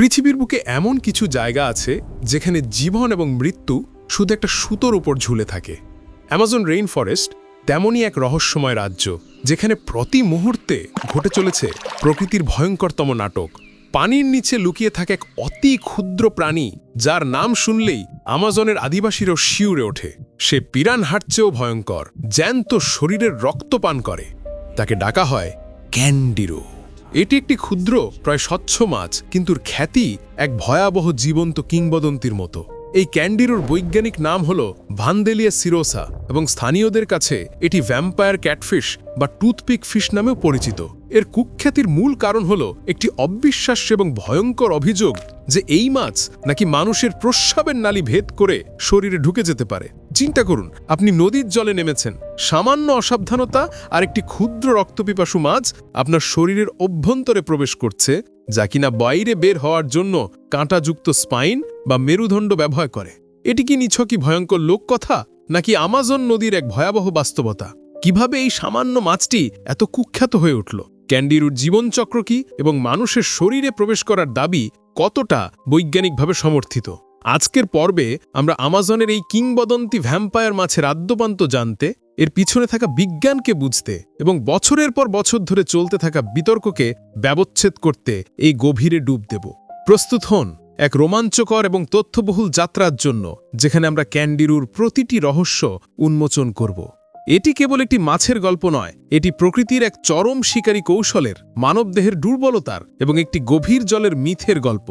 পৃথিবীর বুকে এমন কিছু জায়গা আছে যেখানে জীবন এবং মৃত্যু শুধু একটা সুতোর উপর ঝুলে থাকে। অ্যামাজন রেইন ফরেস্ট তেমনই এক রহস্যময় রাজ্য, যেখানে প্রতি মুহূর্তে ঘটে চলেছে প্রকৃতির ভয়ঙ্করতম নাটক। পানির নিচে লুকিয়ে থাকে এক অতি ক্ষুদ্র প্রাণী, যার নাম শুনলেই আমাজনের আদিবাসীরও শিউরে ওঠে। সে পিরান হাঁটছেও ভয়ঙ্কর, জ্যান্ত শরীরের রক্ত পান করে। তাকে ডাকা হয় ক্যান্ডিরো। এটি একটি ক্ষুদ্র, প্রায় স্বচ্ছ মাছ, কিন্তু খ্যাতি এক ভয়াবহ জীবন্ত কিংবদন্তির মতো। এই ক্যান্ডিরোর বৈজ্ঞানিক নাম হল ভান্দেলিয়া সিরোসা এবং স্থানীয়দের কাছে এটি ভ্যাম্পায়ার ক্যাটফিশ বা টুথপিক ফিশ নামেও পরিচিত। এর কুখ্যাতির মূল কারণ হল একটি অবিশ্বাস্য এবং ভয়ঙ্কর অভিযোগ যে এই মাছ নাকি মানুষের প্রস্রাবের নালী ভেদ করে শরীরে ঢুকে যেতে পারে। চিন্তা করুন, আপনি নদীর জলে নেমেছেন। সামান্য অসাবধানতা আর একটি ক্ষুদ্র রক্তপিপাসু মাছ আপনার শরীরের অভ্যন্তরে প্রবেশ করছে, যা কিনা বাইরে বের হওয়ার জন্য কাঁটাযুক্ত স্পাইন বা মেরুদণ্ড ব্যবহার করে। এটি কি নিছকই ভয়ঙ্কর লোককথা, নাকি আমাজন নদীর এক ভয়াবহ বাস্তবতা? কীভাবে এই সামান্য মাছটি এত কুখ্যাত হয়ে উঠল? ক্যান্ডিরুর জীবনচক্র কি এবং মানুষের শরীরে প্রবেশ করার দাবি কতটা বৈজ্ঞানিকভাবে সমর্থিত? আজকের পর্বে আমরা আমাজনের এই কিংবদন্তি ভ্যাম্পায়ার মাছের আদ্যপান্ত জানতে, এর পিছনে থাকা বিজ্ঞানকে বুঝতে এবং বছরের পর বছর ধরে চলতে থাকা বিতর্ককে ব্যবচ্ছেদ করতে এই গভীরে ডুব দেব। প্রস্তুত হন এক রোমাঞ্চকর এবং তথ্যবহুল যাত্রার জন্য, যেখানে আমরা ক্যান্ডিরুর প্রতিটি রহস্য উন্মোচন করব। এটি কেবল একটি মাছের গল্প নয়, এটি প্রকৃতির এক চরম শিকারী কৌশলের, মানবদেহের দুর্বলতার এবং একটি গভীর জলের মিথের গল্প।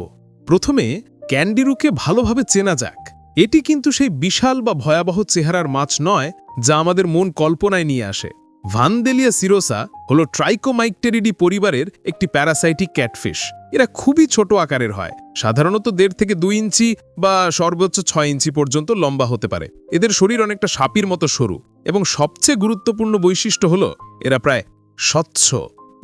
প্রথমে ক্যান্ডিরুকে ভালোভাবে চেনা যাক। এটি কিন্তু সেই বিশাল বা ভয়াবহ চেহারার মাছ নয়, যা আমাদের মন কল্পনায় নিয়ে আসে। ভানদেলিয়া সিরোসা হল ট্রাইকোমাইকটেরিডি পরিবারের একটি প্যারাসাইটিক ক্যাটফিশ। এরা খুবই ছোট আকারের হয়, সাধারণত দেড় থেকে দুই ইঞ্চি বা সর্বোচ্চ ছয় ইঞ্চি পর্যন্ত লম্বা হতে পারে। এদের শরীর অনেকটা সাপির মতো সরু এবং সবচেয়ে গুরুত্বপূর্ণ বৈশিষ্ট্য হল, এরা প্রায় স্বচ্ছ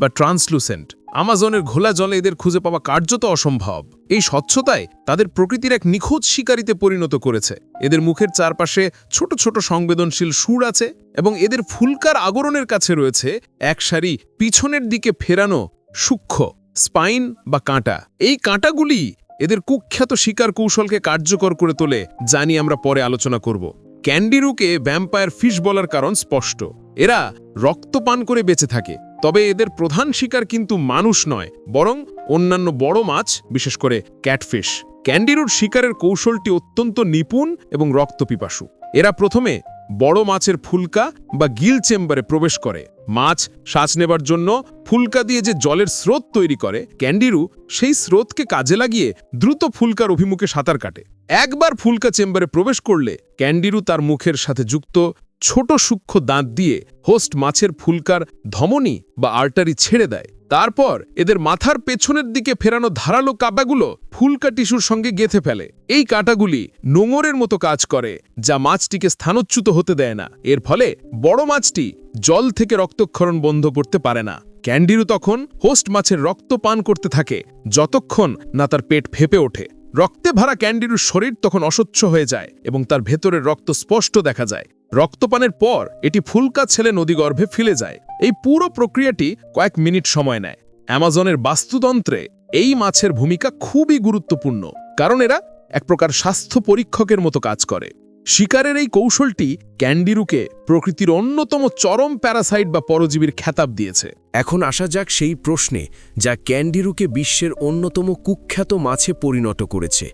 বা ট্রান্সলুসেন্ট। আমাজনের ঘোলা জলে এদের খুঁজে পাওয়া কার্যত অসম্ভব। এই স্বচ্ছতায় তাদের প্রকৃতির এক নিখোঁজ শিকারিতে পরিণত করেছে। এদের মুখের চারপাশে ছোট ছোট সংবেদনশীল সুর আছে এবং এদের ফুলকার আগরণের কাছে রয়েছে এক সারি পিছনের দিকে ফেরানো সূক্ষ্ম স্পাইন বা কাঁটা। এই কাঁটাগুলি এদের কুখ্যাত শিকার কৌশলকে কার্যকর করে তোলে জানি আমরা পরে আলোচনা করব। ক্যান্ডিরুকে ভ্যাম্পায়ার ফিশ বলার কারণ স্পষ্ট। এরা রক্তপান করে বেঁচে থাকে। তবে এদের প্রধান শিকার কিন্তু মানুষ নয়, বরং অন্যান্য বড় মাছ, বিশেষ করে ক্যাটফিশ। ক্যান্ডিরুর শিকারের কৌশলটি অত্যন্ত নিপুণ এবং রক্তপিপাসু। এরা প্রথমে বড় মাছের ফুলকা বা গিল চেম্বারে প্রবেশ করে। মাছ শ্বাস নেবার জন্য ফুলকা দিয়ে যে জলের স্রোত তৈরি করে, ক্যান্ডিরু সেই স্রোতকে কাজে লাগিয়ে দ্রুত ফুলকার অভিমুখে সাঁতার কাটে। একবার ফুলকা চেম্বারে প্রবেশ করলে ক্যান্ডিরু তার মুখের সাথে যুক্ত ছোট সূক্ষ্ম দাঁত দিয়ে হোস্ট মাছের ফুলকার ধমনী বা আর্টারি ছেড়ে দেয়। তারপর এদের মাথার পেছনের দিকে ফেরানো ধারালো কাঁটাগুলো ফুলকা টিস্যুর সঙ্গে গেথে ফেলে। এই কাঁটাগুলি নোঙরের মতো কাজ করে, যা মাছটিকে স্থানচ্যুত হতে দেয় না। এর ফলে বড় মাছটি জল থেকে রক্তক্ষরণ বন্ধ করতে পারে না। ক্যান্ডিরু তখন হোস্ট মাছের রক্ত পান করতে থাকে, যতক্ষণ না তার পেট ফেপে ওঠে। রক্তে ভরা ক্যান্ডিরুর শরীর তখন অস্বচ্ছ হয়ে যায় এবং তার ভেতরের রক্ত স্পষ্ট দেখা যায়। রক্তপানের পর এটি ফুলকা ছেলে নদীগর্ভে ফিলে যায়। এই পুরো প্রক্রিয়াটি কয়েক মিনিট সময় নেয়। অ্যামাজনের বাস্তুতন্ত্রে এই মাছের ভূমিকা খুবই গুরুত্বপূর্ণ, কারণ এরা এক প্রকার স্বাস্থ্য পরীক্ষকের মতো কাজ করে। শিকারের এই কৌশলটি ক্যান্ডিরুকে প্রকৃতির অন্যতম চরম প্যারাসাইট বা পরজীবীর খেতাব দিয়েছে। এখন আসা যাক সেই প্রশ্নে, যা ক্যান্ডিরুকে বিশ্বের অন্যতম কুখ্যাত মাছে পরিণত করেছে,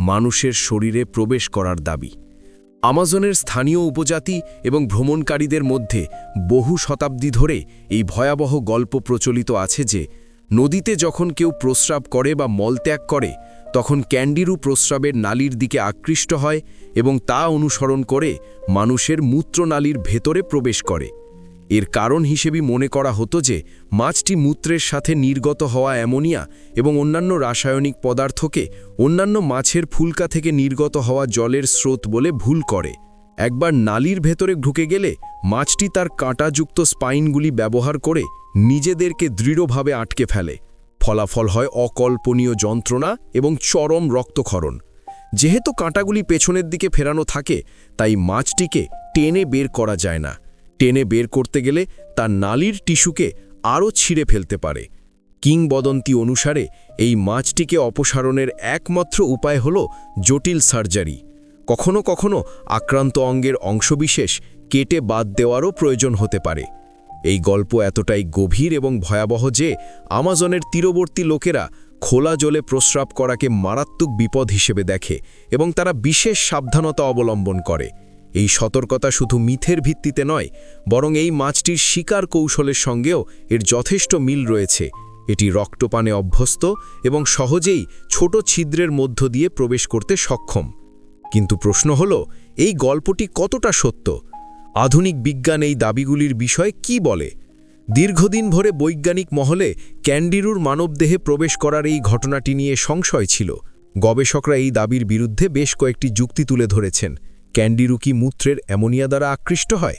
মানুষের শরীরে প্রবেশ করার দাবি। আমাজনের স্থানীয় উপজাতি এবং ভ্রমণকারীদের মধ্যে বহু শতাব্দী ধরে এই ভয়াবহ গল্প প্রচলিত আছে যে, নদীতে যখন কেউ প্রস্রাব করে বা মলত্যাগ করে, তখন ক্যান্ডিরু প্রস্রাবের নালির দিকে আকৃষ্ট হয় এবং তা অনুসরণ করে মানুষের মূত্রনালীর ভেতরে প্রবেশ করে। এর কারণ হিসেবে মনে করা হতো যে, মাছটি মূত্রের সাথে নির্গত হওয়া অ্যামোনিয়া এবং অন্যান্য রাসায়নিক পদার্থকে অন্যান্য মাছের ফুলকা থেকে নির্গত হওয়া জলের স্রোত বলে ভুল করে। একবার নালির ভেতরে ঢুকে গেলে মাছটি তার কাঁটাযুক্ত স্পাইনগুলি ব্যবহার করে নিজেদেরকে দৃঢ়ভাবে আটকে ফেলে। ফলাফল হয় অকল্পনীয় যন্ত্রণা এবং চরম রক্তক্ষরণ। যেহেতু কাঁটাগুলি পেছনের দিকে ফেরানো থাকে, তাই মাছটিকে টেনে বের করা যায় না। টেনে বের করতে গেলে তার নালির টিস্যুকে আরও ছিঁড়ে ফেলতে পারে। কিংবদন্তি অনুসারে, এই মাছটিকে অপসারণের একমাত্র উপায় হল জটিল সার্জারি। কখনো কখনো আক্রান্ত অঙ্গের অংশবিশেষ কেটে বাদ দেওয়ারও প্রয়োজন হতে পারে। এই গল্প এতটাই গভীর এবং ভয়াবহ যে, আমাজনের তীরবর্তী লোকেরা খোলা জলে প্রস্রাব করাকে মারাত্মক বিপদ হিসেবে দেখে এবং তারা বিশেষ সাবধানতা অবলম্বন করে। এই সতর্কতা শুধু মিথের ভিত্তিতে নয়, বরং এই মাছটির শিকার কৌশলের সঙ্গেও এর যথেষ্ট মিল রয়েছে। এটি রক্তপানে অভ্যস্ত এবং সহজেই ছোট ছিদ্রের মধ্য দিয়ে প্রবেশ করতে সক্ষম। কিন্তু প্রশ্ন হল, এই গল্পটি কতটা সত্য? আধুনিক বিজ্ঞান এই দাবিগুলির বিষয়ে কি বলে? দীর্ঘদিন ভরে বৈজ্ঞানিক মহলে ক্যান্ডিরুর মানবদেহে প্রবেশ করার এই ঘটনাটি নিয়ে সংশয় ছিল। গবেষকরা এই দাবির বিরুদ্ধে বেশ কয়েকটি যুক্তি তুলে ধরেছেন। ক্যান্ডিরু কি মূত্রের অ্যামোনিয়া দ্বারা আকৃষ্ট হয়।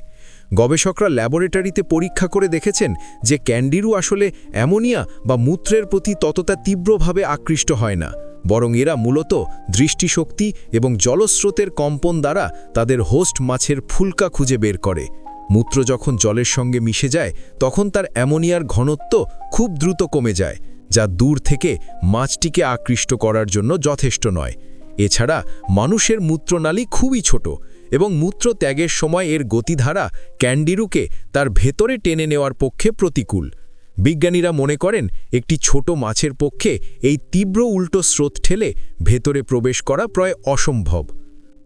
গবেষকরা ল্যাবরেটরিতে পরীক্ষা করে দেখেছেন যে ক্যান্ডিরু আসলে অ্যামোনিয়া বা মূত্রের প্রতি ততটা তীব্রভাবে আকৃষ্ট হয় না, বরং এরা মূলত দৃষ্টিশক্তি এবং জলস্রোতের কম্পন দ্বারা তাদের হোস্ট মাছের ফুলকা খুঁজে বের করে। মূত্র যখন জলের সঙ্গে মিশে যায়, তখন তার অ্যামোনিয়ার ঘনত্ব খুব দ্রুত কমে যায়, যা দূর থেকে মাছটিকে আকৃষ্ট করার জন্য যথেষ্ট নয়। এছাড়া মানুষের মূত্রনালী খুবই ছোট এবং মূত্র ত্যাগের সময় এর গতিধারা ক্যান্ডিরুকে তার ভেতরে টেনে নেওয়ার পক্ষে প্রতিকূল। বিজ্ঞানীরা মনে করেন একটি ছোট মাছের পক্ষে এই তীব্র উল্টো স্রোত ঠেলে ভেতরে প্রবেশ করা প্রায় অসম্ভব।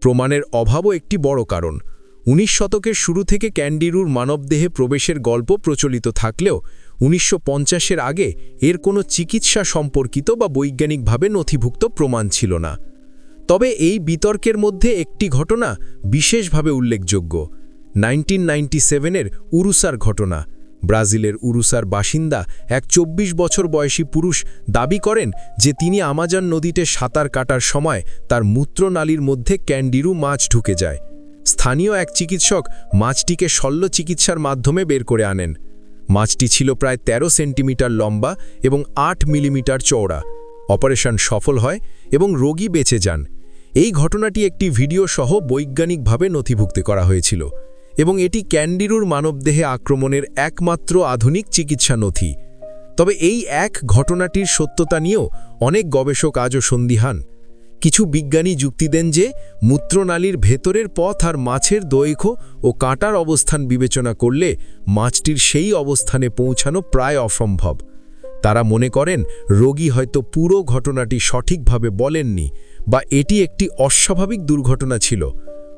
প্রমাণের অভাবও একটি বড় কারণ। উনিশ শতকের শুরু থেকে ক্যান্ডিরুর মানবদেহে প্রবেশের গল্প প্রচলিত থাকলেও উনিশশো পঞ্চাশের আগে এর কোনো চিকিৎসা সম্পর্কিত বা বৈজ্ঞানিকভাবে নথিভুক্ত প্রমাণ ছিল না। তবে এই বিতর্কের মধ্যে একটি ঘটনা বিশেষভাবে উল্লেখযোগ্য। নাইনটিন নাইনটি সেভেনের উরুসার ঘটনা। ব্রাজিলের উরুসার বাসিন্দা এক ২৪ বছর বয়সী পুরুষ দাবি করেন যে তিনি আমাজন নদীতে সাঁতার কাটার সময় তার মূত্রনালীর মধ্যে ক্যান্ডিরু মাছ ঢুকে যায়। স্থানীয় এক চিকিৎসক মাছটিকে শল্য চিকিৎসার মাধ্যমে বের করে আনেন। মাছটি ছিল প্রায় ১৩ সেন্টিমিটার লম্বা এবং আট মিলিমিটার চওড়া। অপারেশন সফল হয় এবং রোগী বেঁচে যান। এই ঘটনাটি একটি ভিডিও সহ বৈজ্ঞানিকভাবে নথিভুক্ত করা হয়েছিল এবং এটি ক্যান্ডিরুর মানবদেহে আক্রমণের একমাত্র আধুনিক চিকিৎসা নথি। তবে এই এক ঘটনাটির সত্যতা নিয়েও অনেক গবেষক আজও সন্দিহান। কিছু বিজ্ঞানী যুক্তি দেন যে মূত্রনালীর ভেতরের পথ আর মাছের দৈর্ঘ্য ও কাঁটার অবস্থান বিবেচনা করলে মাছটির সেই অবস্থানে পৌঁছানো প্রায় অসম্ভব। তারা মনে করেন রোগী হয়তো পুরো ঘটনাটি সঠিকভাবে বলেননি বা এটি একটি অস্বাভাবিক দুর্ঘটনা ছিল।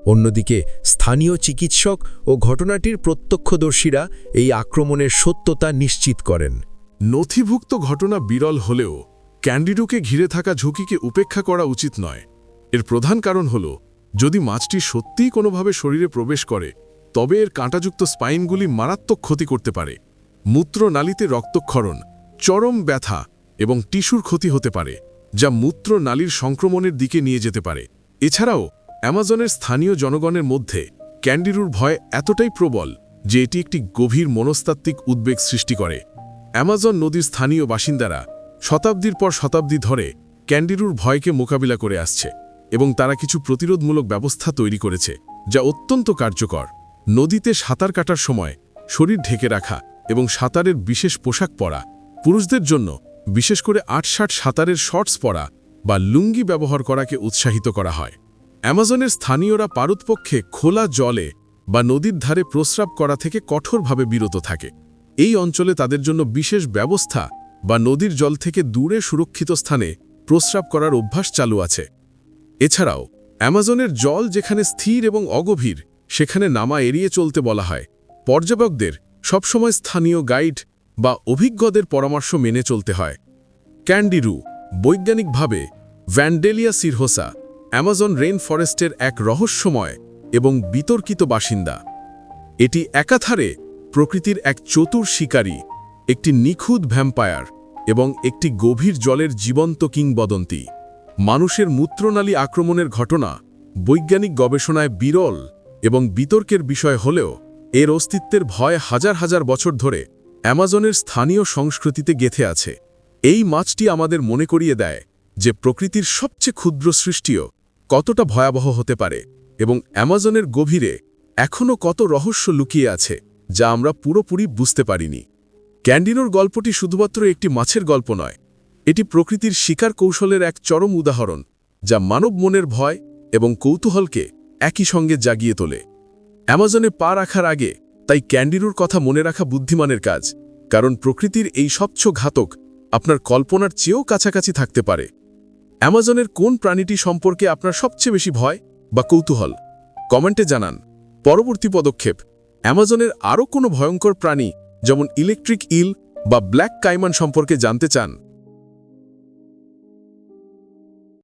অন্যদিকে স্থানীয় চিকিৎসক ও ঘটনাটির প্রত্যক্ষদর্শীরা এই আক্রমণের সত্যতা নিশ্চিত করেন। নথিভুক্ত ঘটনা বিরল হলেও ক্যান্ডিডুকে ঘিরে থাকা ঝুঁকিকে উপেক্ষা করা উচিত নয়। এর প্রধান কারণ হল, যদি মাছটি সত্যিই কোনোভাবে শরীরে প্রবেশ করে, তবে এর কাঁটাযুক্ত স্পাইনগুলি মারাত্মক ক্ষতি করতে পারে। মূত্রনালীতে রক্তক্ষরণ চরম ব্যথা এবং টিস্যুর ক্ষতি হতে পারে, যা মূত্রনালীর সংক্রমণের দিকে নিয়ে যেতে পারে। এছাড়াও, অ্যামাজনের স্থানীয় জনগণের মধ্যে ক্যান্ডিরুর ভয় এতটাই প্রবল যে এটি একটি গভীর মনস্তাত্ত্বিক উদ্বেগ সৃষ্টি করে। অ্যামাজন নদীর স্থানীয় বাসিন্দারা শতাব্দীর পর শতাব্দী ধরে ক্যান্ডিরুর ভয়কে মোকাবিলা করে আসছে এবং তারা কিছু প্রতিরোধমূলক ব্যবস্থা তৈরি করেছে, যা অত্যন্ত কার্যকর। নদীতে সাঁতার কাটার সময় শরীর ঢেকে রাখা এবং সাঁতারের বিশেষ পোশাক পরা পুরুষদের জন্য বিশেষ করে আটষাট সাঁতারের শর্টস পরা বা লুঙ্গি ব্যবহার করাকে উৎসাহিত করা হয়। অ্যামাজনের স্থানীয়রা পারুৎপক্ষে খোলা জলে বা নদীর ধারে প্রস্রাব করা থেকে কঠোরভাবে বিরত থাকে। এই অঞ্চলে তাদের জন্য বিশেষ ব্যবস্থা বা নদীর জল থেকে দূরে সুরক্ষিত স্থানে প্রস্রাব করার অভ্যাস চালু আছে। এছাড়াও, অ্যামাজনের জল যেখানে স্থির এবং অগভীর, সেখানে নামা এড়িয়ে চলতে বলা হয়। পর্যটকদের সবসময় স্থানীয় গাইড বা অভিজ্ঞদের পরামর্শ মেনে চলতে হয়। ক্যান্ডিরু বৈজ্ঞানিকভাবে ভ্যান্ডেলিয়া সিরহোসা, অ্যামাজন রেইন ফরেস্টের এক রহস্যময় এবং বিতর্কিত বাসিন্দা। এটি একাধারে প্রকৃতির এক চতুর শিকারী, একটি নিখুঁত ভ্যাম্পায়ার এবং একটি গভীর জলের জীবন্ত কিংবদন্তি। মানুষের মূত্রনালী আক্রমণের ঘটনা বৈজ্ঞানিক গবেষণায় বিরল এবং বিতর্কের বিষয় হলেও এর অস্তিত্বের ভয় হাজার হাজার বছর ধরে অ্যামাজনের স্থানীয় সংস্কৃতিতে গেথে আছে। এই মাছটি আমাদের মনে করিয়ে দেয় যে প্রকৃতির সবচেয়ে ক্ষুদ্র সৃষ্টিও কতটা ভয়াবহ হতে পারে এবং অ্যামাজনের গভীরে এখনও কত রহস্য লুকিয়ে আছে যা আমরা পুরোপুরি বুঝতে পারিনি। ক্যান্ডিনোর গল্পটি শুধুমাত্র একটি মাছের গল্প নয়, এটি প্রকৃতির শিকার কৌশলের এক চরম উদাহরণ যা মানব মনের ভয় এবং কৌতূহলকে একই সঙ্গে জাগিয়ে তোলে। অ্যামাজনে পা রাখার আগে তাই ক্যান্ডিরুর কথা মনে রাখা বুদ্ধিমানের কাজ, কারণ প্রকৃতির এই স্বচ্ছ ঘাতক আপনার কল্পনার চেয়েও কাছাকাছি থাকতে পারে। অ্যামাজনের কোন প্রাণীটি সম্পর্কে আপনার সবচেয়ে বেশি ভয় বা কৌতূহল? কমেন্টে জানান। পরবর্তী পদক্ষেপ, অ্যামাজনের আরও কোনো ভয়ঙ্কর প্রাণী, যেমন ইলেকট্রিক ইল বা ব্ল্যাক কাইমান সম্পর্কে জানতে চান।